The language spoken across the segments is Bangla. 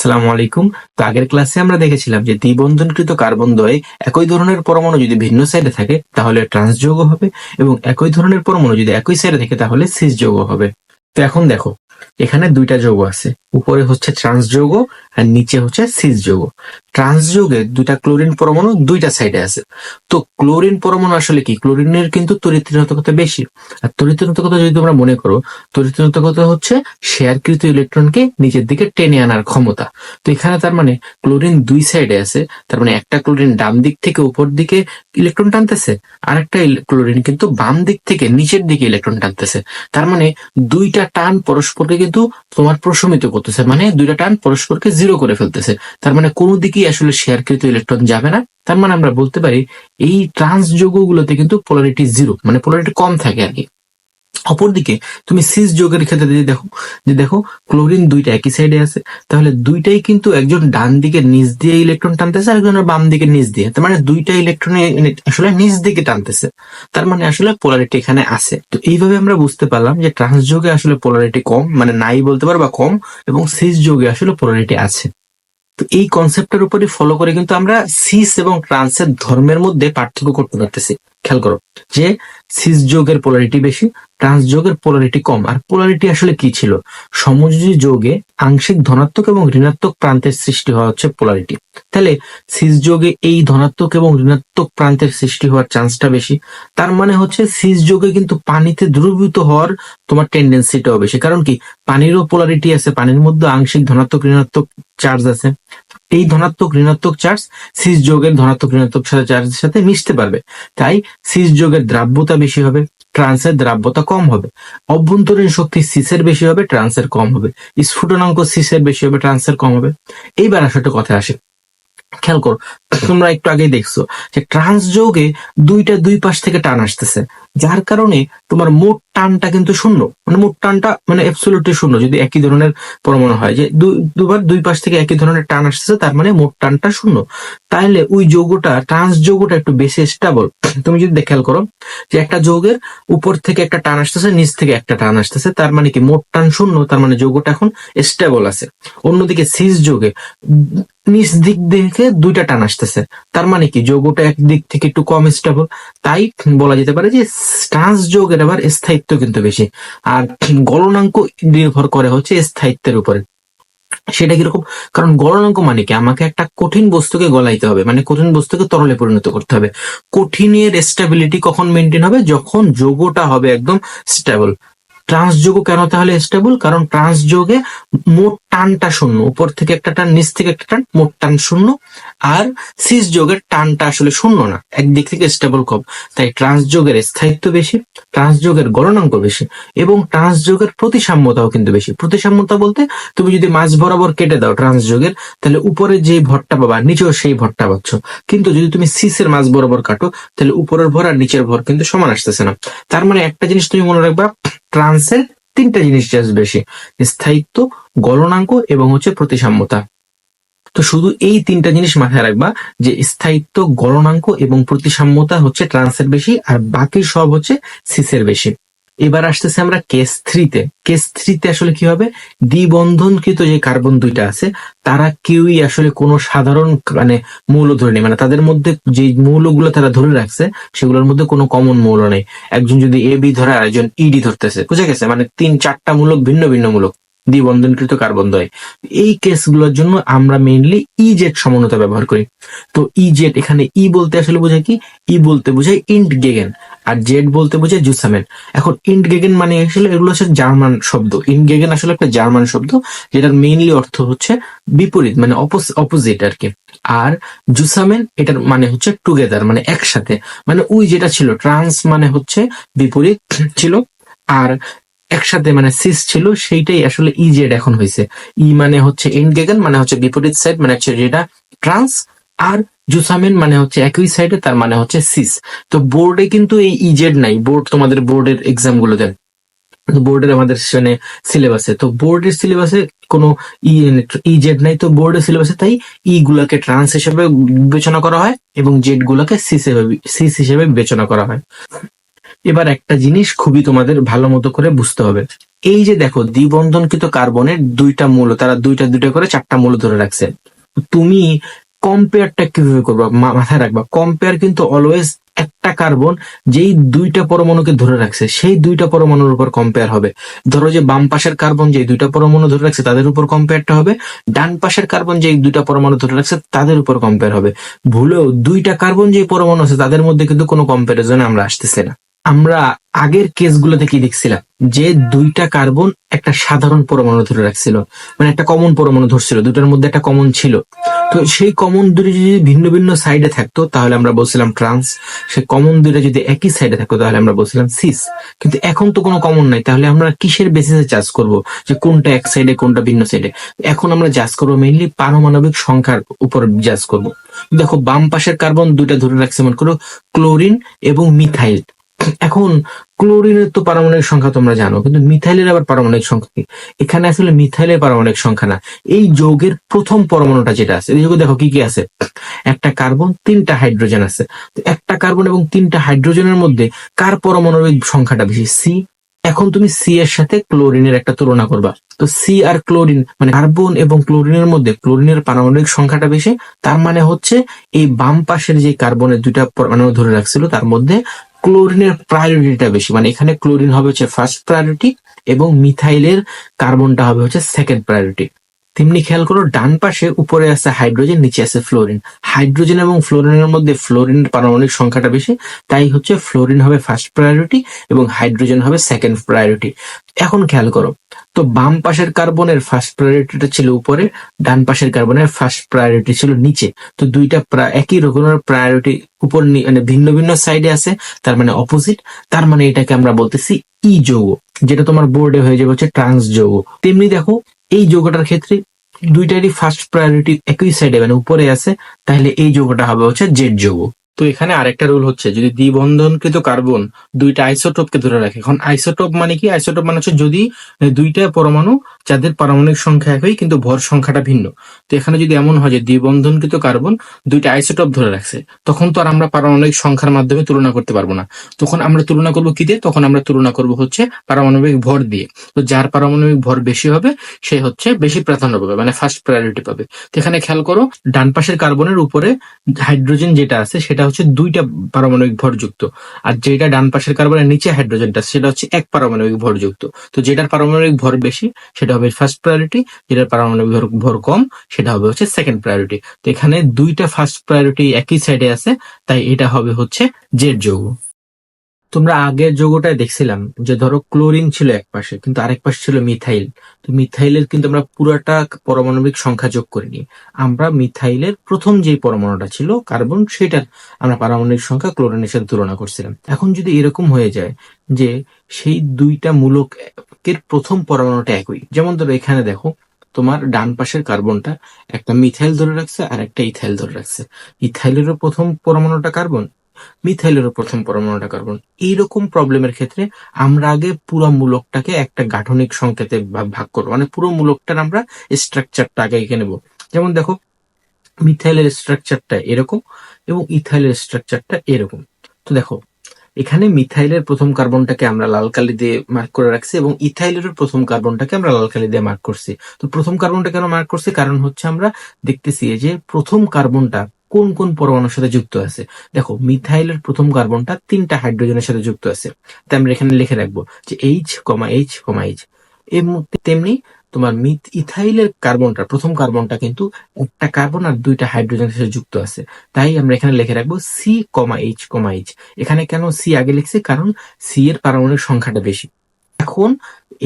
সালামু আলাইকুম। তো আগের ক্লাসে আমরা দেখেছিলাম যে দ্বিবন্ধনকৃত কার্বন দ্বয়ে একই ধরনের পরমাণু যদি ভিন্ন সাইডে থাকে, তাহলে ট্রান্স যৌগ হবে এবং একই ধরনের পরমাণু যদি একই সাইডে থাকে, তাহলে সিস যৌগ হবে। তো এখন দেখো, এখানে দুইটা যোগ আছে। উপরে হচ্ছে ট্রান্স যৌগ আর নিচে হচ্ছে সিস যৌগ ট্রান্স যৌগে দুইটা ক্লোরিন পরমাণু দুইটা সাইডে আছে। তো ক্লোরিন পরমাণু আসলে কি? ক্লোরিনের কিন্তু তড়িৎ ঋণাত্মকতা বেশি। আর তড়িৎ ঋণাত্মকতা যদি তোমরা মনে করো তড়িৎ ঋণাত্মকতা হচ্ছে শেয়ারকৃত ইলেকট্রনকে নিচের দিকে টেনে আনার ক্ষমতা। তো এখানে তার মানে ক্লোরিন দুই সাইডে আছে, তার মানে একটা ক্লোরিন ডান দিক থেকে উপর দিকে ইলেকট্রন টানতেছে আর একটা ক্লোরিন কিন্তু বাম দিক থেকে নিচের দিকে ইলেকট্রন টানতেছে। তার মানে দুইটা টান পরস্পরকে কিন্তু তোমার প্রশমিত করতেছে। মানে দুইটা টান পরস্পরকে জিরো করে ফেলতেছে। তার মানে কোনো দিকেই আসলে শেয়ারকৃত ইলেকট্রন যাবে না। তার মানে আমরা বলতে পারি, এই ট্রান্স যৌগগুলোতে কিন্তু পোলারিটি জিরো মানে পোলারিটি কম থাকে আর কি। অপরদিকে তুমি সিস যোগের ক্ষেত্রে যদি দেখো, যে দেখো ক্লোরিন দুইটা একই সাইডে আছে, তাহলে দুইটাই কিন্তু একজন ডান দিকে নিচ দিয়ে ইলেকট্রন টানতেছে আর একজনের বাম দিকে নিচ দিয়ে। তার মানে দুইটা ইলেকট্রন আসলে নিচ দিকে টানতেছে। তার মানে আসলে পোলারিটি এখানে আছে। তো এইভাবে আমরা বুঝতে পারলাম যে ট্রান্স যোগে আসলে পোলারিটি কম মানে নাই বলতে পারো বা কম, এবং সিস যোগে আসলে পোলারিটি আছে। তো এই কনসেপ্টের উপরে ফলো করে কিন্তু আমরা সিস এবং ট্রান্সের ধর্মের মধ্যে পার্থক্য করতে পারতেছি। খেয়াল করো যে সিস যোগের পোলারিটি বেশি ট্রান্স যোগের পোলারিটি কম। আর পোলারিটি আসলে কি ছিল? সমযোজী যোগে আংশিক ধনাত্মক এবং ঋণাত্মক প্রান্তের সৃষ্টি হওয়া হচ্ছে পোলারিটি তাহলে সিস যোগে এই ধনাত্মক এবং ঋণাত্মক প্রান্তের সৃষ্টি হওয়ার চান্সটা বেশি। তার মানে হচ্ছে সিস যোগে কিন্তু পানিতে দ্রবীভূত হওয়ার তোমার টেন্ডেন্সিটাও বেশি। কারণ কি? পানিরও পোলারিটি আছে, পানির মধ্যে আংশিক ধনাত্মক, ঋণাত্মক চার্জ আছে। এই ধনাত্মক ঋণাত্মক চার্জ সিস যোগের ধনাত্মক ঋণাত্মক চার্জের সাথে মিশতে পারবে। তাই সিস যোগের দ্রাব্যতা বেশি হবে ট্রান্সের দ্রাব্যতা কম হবে। অভ্যন্তরীণ শক্তি সিসের বেশি হবে ট্রান্সের কম হবে। স্ফুটনাঙ্ক সিসের বেশি হবে ট্রান্সের কম হবে। এইবার আসলে কথা আসে। খেয়াল করো, তোমরা একটু আগেই দেখছ যে ট্রান্স যৌগে দুইটা দুই পাশ থেকে টান আসতেছে। যার কারণে তোমার মোট টানটা কিন্তু শূন্য। মানে মোট টানটা মানে অ্যাবসোলুটলি শূন্য, যদি একই ধরনের পরমাণু হয়। যে দুবার দুই পাশ থেকে একই ধরনের টান আসতেছে, তার মানে মোট টানটা শূন্য। তাহলে ওই যৌগটা ট্রান্স যৌগটা একটু বেশি স্টেবল তুমি যদি খেয়াল করো, যে একটা যৌগের উপর থেকে একটা টান আসতেছে, নিচ থেকে একটা টান আসতেছে, তার মানে কি? মোট টান শূন্য, তার মানে যৌগটা এখন স্টেবল আছে। অন্যদিকে সিস যৌগে নিচ দিক থেকে দুইটা টান আসতেছে। তার মানে কি? যৌগটা এক দিক থেকে একটু কম স্টেবল তাই বলা যেতে পারে যে ট্রান্স যৌগের আবার স্থায়িত্ব কিন্তু বেশি। আর গলনাঙ্ক নির্ভর করে হচ্ছে স্থায়িত্বের উপরে। সেটা কীরকম? কারণ গলনাঙ্ক মানে কি? আমাকে একটা কঠিন বস্তুকে গলাইতে হবে। মানে কঠিন বস্তুকে তরলে পরিণত করতে হবে। কঠিনের স্টেবিলিটি কখন মেনটেন হবে? যখন যোগটা হবে একদম স্টেবল ট্রান্সযোগ কেন তাহলে স্টেবল কারণ ট্রান্সযোগে মোট টানটা শূন্য। উপর থেকে একটা টান, নিচ থেকে একটা টান, মোট টান শূন্য। আর সিস যোগের টানটা আসলে শূন্য না। একদিক থেকে স্টেবল কম তাই ট্রান্সযোগের স্থায়িত্ব বেশি ট্রান্সযোগের গণনাঙ্ক বেশি, এবং ট্রান্সযোগের প্রতিসাম্যতাও কিন্তু বেশি। প্রতিসাম্যতা বলতে তুমি যদি মাঝ বরাবর কেটে দাও ট্রান্সযোগের তাহলে উপরে যে ভরটা পাবা, নিচেও সেই ভরটা পাচ্ছ। কিন্তু যদি তুমি সিসের মাঝ বরাবর কাটো, তাহলে উপরের ভর আর নিচের ভর কিন্তু সমান আসতেছে না। তার মানে একটা জিনিস তুমি মনে রাখবা ট্রান্সের তিনটা জিনিস জাস্ট বেশি, স্থায়িত্ব, গলনাঙ্ক এবং হচ্ছে প্রতিসাম্যতা। তো শুধু এই তিনটা জিনিস মাথায় রাখবা যে স্থায়িত্ব, গলনাঙ্ক এবং প্রতিসাম্যতা হচ্ছে ট্রান্সের বেশি আর বাকি সব হচ্ছে সিসের বেশি। এবার আসতেছে আমরা কেস থ্রিতে কেস থ্রিতে আসলে কি হবে? দ্বিবন্ধনকৃত যে কার্বন দুইটা আছে, তারা কেউই আসলে কোনো সাধারণ মানে মৌল ধরে নেই। মানে তাদের মধ্যে যে মৌলগুলো তারা ধরে রাখছে, সেগুলোর মধ্যে কোনো কমন মৌল নেই। একজন যদি এ বি ধরে আর একজন ইডি ধরতেছে। বুঝে গেছে? মানে তিন, চারটা মূলক ভিন্ন ভিন্ন মূলক। দ্বিবন্ধনকৃত কার্বন দ্বয় এই কেসগুলোর জন্য আমরা মেইনলি ইজেট সমানতা ব্যবহার করি। তো ইজেট এখানে ই বলতে আসলে বোঝায় কি? ই বলতে বোঝায় ইন্ট গেগেন, আর জেড বলতে বোঝায় জুসামেন। এখন ইন্ট গেগেন মানে আসলে এগুলো হচ্ছে জার্মান শব্দ। ইন্ট গেগেন আসলে একটা জার্মান শব্দ, যেটার মেইনলি অর্থ হচ্ছে বিপরীত মানে অপোজিট আর কি। আর জুসামেন এটার মানে হচ্ছে টুগেদার মানে একসাথে। মানে ওই যেটা ছিল ট্রান্স মানে হচ্ছে বিপরীত ছিল, আর একসাথে মানে সিস ছিল, সেইটাই আসলে ই জেড এখন হয়েছে। ই মানে হচ্ছে গেগেন মানে হচ্ছে বিপরীত সাইড মানে হচ্ছে যেটা ট্রান্স আর জুসামেন মানে হচ্ছে একই সাইডে তার মানে হচ্ছে সিস তো বোর্ডে কিন্তু এই ইজেড নাই। বোর্ড তোমাদের বোর্ডের এক্সামগুলো দেন। বোর্ডের আমাদের সেখানে সিলেবাসে তো বোর্ডের সিলেবাসে কোনো ই ইজেড নাই, তো বোর্ডের সিলেবাসে তাই ই গুলাকে ট্রান্স হিসেবে বিবেচনা করা হয়, এবং জেড গুলাকে সিস সিস হিসেবে বিবেচনা করা হয়। এবার একটা জিনিস খুবই তোমাদের ভালো মতো করে বুঝতে হবে। এই যে দেখো, দ্বিবন্ধনকৃত কার্বনের দুইটা মূল, তারা দুইটা দুইটা করে চারটা মূল ধরে রাখছে। তুমি কম্পেয়ারটা কীভাবে করবা? মাথায় রাখবা কম্পেয়ার কিন্তু অলওয়েজ একটা কার্বন যেই দুইটা পরমাণুকে ধরে রাখছে, সেই দুইটা পরমাণুর উপর কম্পেয়ার হবে। ধরো যে বাম পাশের কার্বন যে দুইটা পরমাণু ধরে রাখছে, তাদের উপর কম্পেয়ারটা হবে। ডান পাশের কার্বন যে দুইটা পরমাণু ধরে রাখছে, তাদের উপর কম্পেয়ার হবে। ভুলেও দুইটা কার্বন যে পরমাণু আছে, তাদের মধ্যে কিন্তু কোনো কম্পারিজনে আমরা আসতেছি না। আমরা আগের কেসগুলোতে কি দেখছিলাম যে দুইটা কার্বন একটা সাধারণ পরমাণু ধরে রাখছিল মানে একটা কমন পরমাণু ধরছিল, দুটার মধ্যে একটা কমন ছিল। তো সেই কমন দুটি যদি ভিন্ন ভিন্ন সাইডে থাকতো, তাহলে আমরা বলছিলাম ট্রান্স সেই কমন দুইটা যদি একই সাইডে থাকতো, তাহলে আমরা বলছিলাম সিস কিন্তু এখন তো কোনো কমন নাই, তাহলে আমরা কিসের বেসিসে চাষ করব যে কোনটা এক সাইডে কোনটা ভিন্ন সাইডে এখন আমরা জাজ করব মেইনলি পারমাণবিক সংখ্যার উপর জাজ করব। দেখো বাম পাশের কার্বন দুইটা ধরে রাখছে, মনে করো ক্লোরিন এবং মিথাইল এখন ক্লোরিনের তো পারমাণবিক সংখ্যা তোমরা জানো, কিন্তু মিথাইলের আবার পারমাণবিক সংখ্যা কি? এখানে আসলে মিথাইলের পারমাণবিক সংখ্যা না। এই যৌগের প্রথম পরমাণুটা যেটা আছে, এই যৌগে দেখো কি কি আছে? একটা কার্বন, তিনটা হাইড্রোজেন আছে। একটা কার্বন এবং তিনটা হাইড্রোজেনের মধ্যে কার পারমাণবিক সংখ্যাটা বেশি? সি। এখন তুমি সি এর সাথে ক্লোরিনের একটা তুলনা করবা। তো সি আর ক্লোরিন মানে কার্বন এবং ক্লোরিনের মধ্যে ক্লোরিনের পারমাণবিক সংখ্যাটা বেশি, তার মানে হচ্ছে এই বাম পাশের যে কার্বনের দুইটা পরমাণু ধরে রাখছিল, তার মধ্যে ক্লোরিনের প্রায়োরিটিটা বেশি। মানে এখানে ক্লোরিন হবে হচ্ছে ফার্স্ট প্রায়োরিটি এবং মিথাইলের কার্বনটা হবে হচ্ছে সেকেন্ড প্রায়োরিটি তেমনি খেয়াল করো, ডান পাশে উপরে আছে হাইড্রোজেন নিচে আছে ফ্লোরিন হাইড্রোজেন এবং ফ্লোরিনের মধ্যে ফ্লোরিনের পারমাণবিক সংখ্যাটা বেশি, তাই হচ্ছে ফ্লোরিন হবে ফার্স্ট প্রায়োরিটি এবং হাইড্রোজেন হবে সেকেন্ড প্রায়োরিটি এখন খেয়াল করো তো বাম পাশের কার্বনের ফার্স্ট প্রায়োরিটিটা ছিল উপরে, ডান পাশের কার্বনের ফার্স্ট প্রায়োরিটি ছিল নিচে। তো দুইটা একই রকমের প্রায়োরিটি উপর মানে ভিন্ন ভিন্ন সাইডে আছে, তার মানে অপোজিট তার মানে এটাকে আমরা বলতেছি ই যৌগ, যেটা তোমার বোর্ডে হয়ে যাবে হচ্ছে ট্রান্স যৌগ। তেমনি দেখো, এই যৌগটার ক্ষেত্রে দুইটারই ফার্স্ট প্রায়োরিটি একই সাইডে মানে উপরে আছে, তাহলে এই যৌগটা হবে হচ্ছে জেড যৌগ। তো এখানে আরেকটা রুল হচ্ছে, যদি দ্বিবন্ধনকৃত কার্বন দুইটা আইসোটোপকে ধরে রাখে। এখন আইসোটোপ মানে কি? আইসোটোপ মানে হচ্ছে যদি দুইটা পরমাণু যাদের পারমাণবিক সংখ্যা একই, কিন্তু ভর সংখ্যাটা ভিন্ন। তো এখানে যদি এমন হয় যে দ্বিবন্ধনকৃত কার্বন দুইটা আইসোটোপ ধরে রাখছে, তখন তো আর আমরা পারমাণবিক সংখ্যার মাধ্যমে তুলনা করতে পারব না। তখন আমরা তুলনা করব কি দিয়ে? তখন আমরা তুলনা করব হচ্ছে পারমাণবিক ভর দিয়ে। তো যার পারমাণবিক ভর বেশি হবে, সে হচ্ছে বেশি প্রাধান্য পাবে মানে ফার্স্ট প্রায়োরিটি পাবে। তো এখানে খেয়াল করো, ডান পাশের কার্বনের উপরে হাইড্রোজেন যেটা আছে, সেটা হচ্ছে দুইটা পারমাণবিক ভরযুক্ত। আর যেটা ডান পাশের কার্বনের নিচে হাইড্রোজেনটা সেটা হচ্ছে এক পারমাণবিক ভরযুক্ত। তো যেটার পারমাণবিক ভর বেশি, সেটা হবে ফার্স্ট প্রায়োরিটি যেটার পারমাণবিক ভর- ভর কম, সেটা হবে হচ্ছে সেকেন্ড প্রায়োরিটি তো এখানে দুইটা ফার্স্ট প্রায়োরিটি একই সাইডে আছে, তাই এটা হবে হচ্ছে জেড যৌগ। তোমরা আগের যৌগটায় দেখছিলাম যে ধরো ক্লোরিন ছিল এক পাশে, কিন্তু আরেক পাশে ছিল মিথাইল। তো মিথাইলের কিন্তু আমরা পুরাটা পারমাণবিক সংখ্যা যোগ করিনি। আমরা মিথাইলের প্রথম যে পরমাণুটা ছিল, কার্বন সেটার আমরা পারমাণবিক সংখ্যা ক্লোরিনের সাথে তুলনা করছিলাম। এখন যদি এরকম হয়ে যায় যে সেই দুইটা মূলকের প্রথম পরমাণুটা একই, যেমন ধরো এখানে দেখো, তোমার ডান পাশের কার্বনটা একটা মিথাইল ধরে রাখছে আর একটা ইথাইল ধরে রাখছে। ইথাইলেরও প্রথম পরমাণুটা কার্বন মিথাইলেরও প্রথম পরমাণুটা কার্বন। এইরকম প্রবলেমের ক্ষেত্রে আমরা আগে পুরো মূলকটাকে একটা গাঠনিক সংকেতে ভাগ করব। মানে পুরো মূলকটার আমরা স্ট্রাকচারটা আগে এঁকে নেব। যেমন দেখো, মিথাইলের স্ট্রাকচারটা এরকম এবং ইথাইলের স্ট্রাকচারটা এরকম। তো দেখো, এখানে মিথাইলের প্রথম কার্বনটাকে আমরা লাল কালি দিয়ে মার্ক করে রাখছি এবং ইথাইলের প্রথম কার্বনটাকে আমরা লাল কালি দিয়ে মার্ক করছি। তো প্রথম কার্বনটা কেন মার্ক করছি? কারণ হচ্ছে আমরা দেখতেছি যে প্রথম কার্বনটা কোন কোন পরমাণুর সাথে যুক্ত আছে? দেখো, মিথাইলের প্রথম কার্বনটা তিনটা হাইড্রোজেনের সাথে যুক্ত আছে। তাই আমরা এখানে লিখে রাখব যে H comma H comma H এর তেমনি তোমার মিথ ইথাইলের কার্বনটা, প্রথম কার্বনটা কিন্তু একটা কার্বন আর দুইটা হাইড্রোজেনের সাথে যুক্ত আছে। তাই আমরা এখানে লিখে রাখব C comma H comma H এখানে কেন সি আগে লিখছি? কারণ সি এর পারমাণবিক সংখ্যাটা বেশি। এখন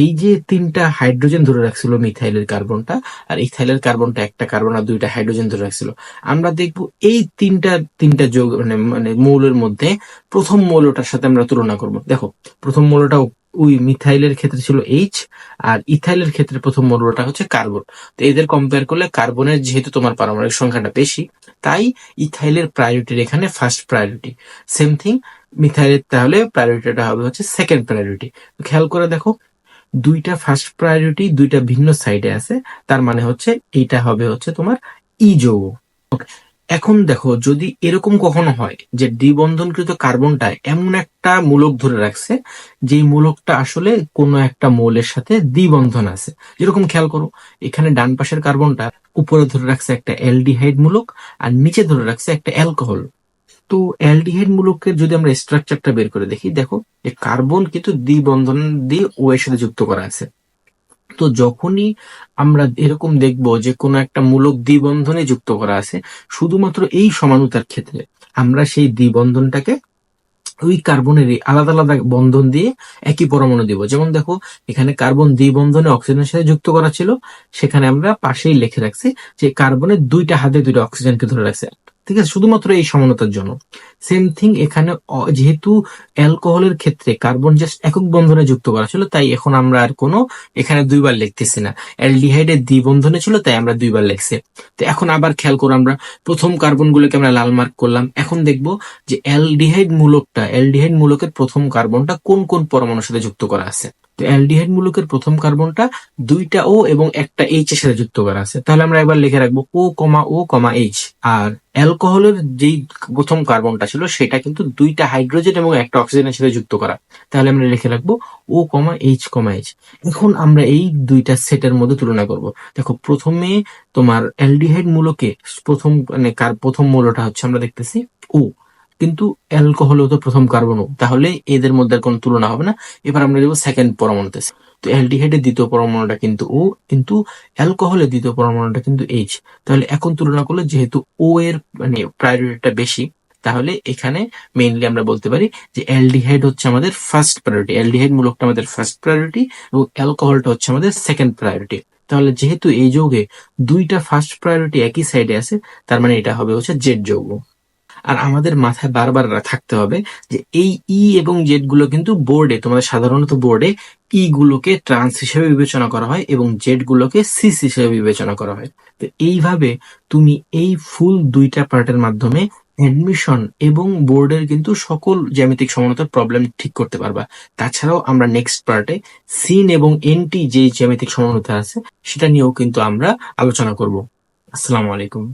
এই যে তিনটা হাইড্রোজেন ধরে রাখছিল মিথাইলের কার্বনটা আর ইথাইলের কার্বনটা একটা কার্বন আর দুইটা হাইড্রোজেন ধরে রাখছিল। আমরা দেখব এই তিনটা তিনটা যোগ মানে মানে মৌলের মধ্যে প্রথম মৌলটার সাথে আমরা তুলনা করব। দেখো, প্রথম মৌলটা ওই মিথাইলের ক্ষেত্রে ছিল এইচ আর ইথাইলের ক্ষেত্রে প্রথম মৌলটা হচ্ছে কার্বন তো এদের কম্পেয়ার করলে কার্বনের যেহেতু তোমার পারমাণবিক সংখ্যাটা বেশি, তাই ইথাইলের প্রায়োরিটির এখানে ফার্স্ট প্রায়োরিটি সেম থিং মিথাইলের তাহলে প্রায়োরিটিটা হবে হচ্ছে সেকেন্ড প্রায়োরিটি খেয়াল করে দেখো, দুইটা ফার্স্ট প্রায়োরিটি দুইটা ভিন্ন সাইডে আছে, তার মানে হচ্ছে এইটা হবে হচ্ছে তোমার ই যৌগ। এখন দেখো, যদি এরকম কখনো হয় যে দ্বিবন্ধনকৃত কার্বনটা এমন একটা মূলক ধরে রাখছে যে মূলকটা আসলে কোনো একটা মৌলের সাথে দ্বিবন্ধন আছে। যেরকম খেয়াল করো, এখানে ডান পাশের কার্বনটা উপরে ধরে রাখছে একটা অ্যালডিহাইড মূলক, আর নিচে ধরে রাখছে একটা অ্যালকোহল। তো অ্যালডিহাইড মূলকের যদি আমরা স্ট্রাকচারটা বের করে দেখি, দেখো যে কার্বন কিন্তু দ্বিবন্ধন দিয়ে ও এর সাথে যুক্ত করা আছে। তো যখনই আমরা এরকম দেখব যে কোনো একটা মূলক দ্বিবন্ধনে যুক্ত করা আছে, শুধুমাত্র এই সমানুতার ক্ষেত্রে আমরা সেই দ্বিবন্ধনটাকে ওই কার্বনেরই আলাদা আলাদা বন্ধন দিয়ে একই পরমাণু দিব। যেমন দেখো, এখানে কার্বন দ্বিবন্ধনে অক্সিজেনের সাথে যুক্ত করা ছিল, সেখানে আমরা পাশেই লিখে রাখছি যে কার্বনের দুইটা হাতে দুইটা অক্সিজেনকে ধরে রাখছে। ঠিক আছে, শুধুমাত্র এই সমানতার জন্য। সেম থিং এখানে যেহেতু অ্যালকোহলের ক্ষেত্রে কার্বন জাস্ট একক বন্ধনে যুক্ত করা ছিল, তাই এখন আমরা আর কোনো, এখানে দুইবার লিখতেছি না। অ্যালডিহাইডের দ্বিবন্ধনে ছিল, তাই আমরা দুইবার লিখছি। তো এখন আবার খেয়াল করো আমরা, প্রথম কার্বনগুলোকে আমরা লাল মার্ক করলাম। এখন দেখব যে অ্যালডিহাইড মূলকটা, অ্যালডিহাইড মূলকের প্রথম কার্বনটা কোন কোন পরমাণুর সাথে যুক্ত করা আছে। অ্যালডিহাইড মূলকের প্রথম কার্বনটা দুইটা ও এবং একটা এইচ এর সাথে যুক্ত করা আছে। তাহলে আমরা এবার লিখে রাখব ও কমা ও কমা এইচ আর অ্যালকোহলের যেই প্রথম কার্বনটা ছিল, সেটা কিন্তু দুইটা হাইড্রোজেন এবং একটা অক্সিজেনের সাথে যুক্ত করা। তাহলে আমরা লিখে রাখব ও কমা এইচ কমা এইচ এখন আমরা এই দুইটা সেটের মধ্যে তুলনা করব। দেখো, প্রথমে তোমার অ্যালডিহাইড মূলকে প্রথম মানে প্রথম মূলটা হচ্ছে আমরা দেখতেছি ও কিন্তু অ্যালকোহলও তো প্রথম কার্বনও। তাহলে এদের মধ্যে কোনো তুলনা হবে না। এবার আমরা দেবো সেকেন্ড পরমাণুতে। তো অ্যালডিহাইডের দ্বিতীয় পরমাণুটা কিন্তু ও কিন্তু অ্যালকোহলের দ্বিতীয় পরমাণুটা কিন্তু এইচ তাহলে এখন তুলনা করলে যেহেতু ও এর মানে প্রায়োরিটিটা বেশি, তাহলে এখানে মেইনলি আমরা বলতে পারি যে অ্যালডিহাইড হচ্ছে আমাদের ফার্স্ট প্রায়োরিটি অ্যালডিহাইড মূলকটা আমাদের ফার্স্ট প্রায়োরিটি এবং অ্যালকোহলটা হচ্ছে আমাদের সেকেন্ড প্রায়োরিটি তাহলে যেহেতু এই যৌগে দুইটা ফার্স্ট প্রায়োরিটি একই সাইডে আছে, তার মানে এটা হবে হচ্ছে জেড যৌগ। আর আমাদের মাথায় বারবার থাকতে হবে যে এই ই এবং জেডগুলো কিন্তু বোর্ডে তোমাদের সাধারণত বোর্ডে ই গুলোকে ট্রান্স হিসেবে বিবেচনা করা হয় এবং জেড গুলোকে সিস হিসেবে বিবেচনা করা হয়। তো এইভাবে তুমি এই ফুল দুইটা পার্টের মাধ্যমে অ্যাডমিশন এবং বোর্ডের কিন্তু সকল জ্যামিতিক সমানতার প্রবলেম ঠিক করতে পারবা। তাছাড়াও আমরা নেক্সট পার্টে সিন এবং এনটি যে জ্যামিতিক সমানতা আছে, সেটা নিয়েও কিন্তু আমরা আলোচনা করব। আসসালামু আলাইকুম।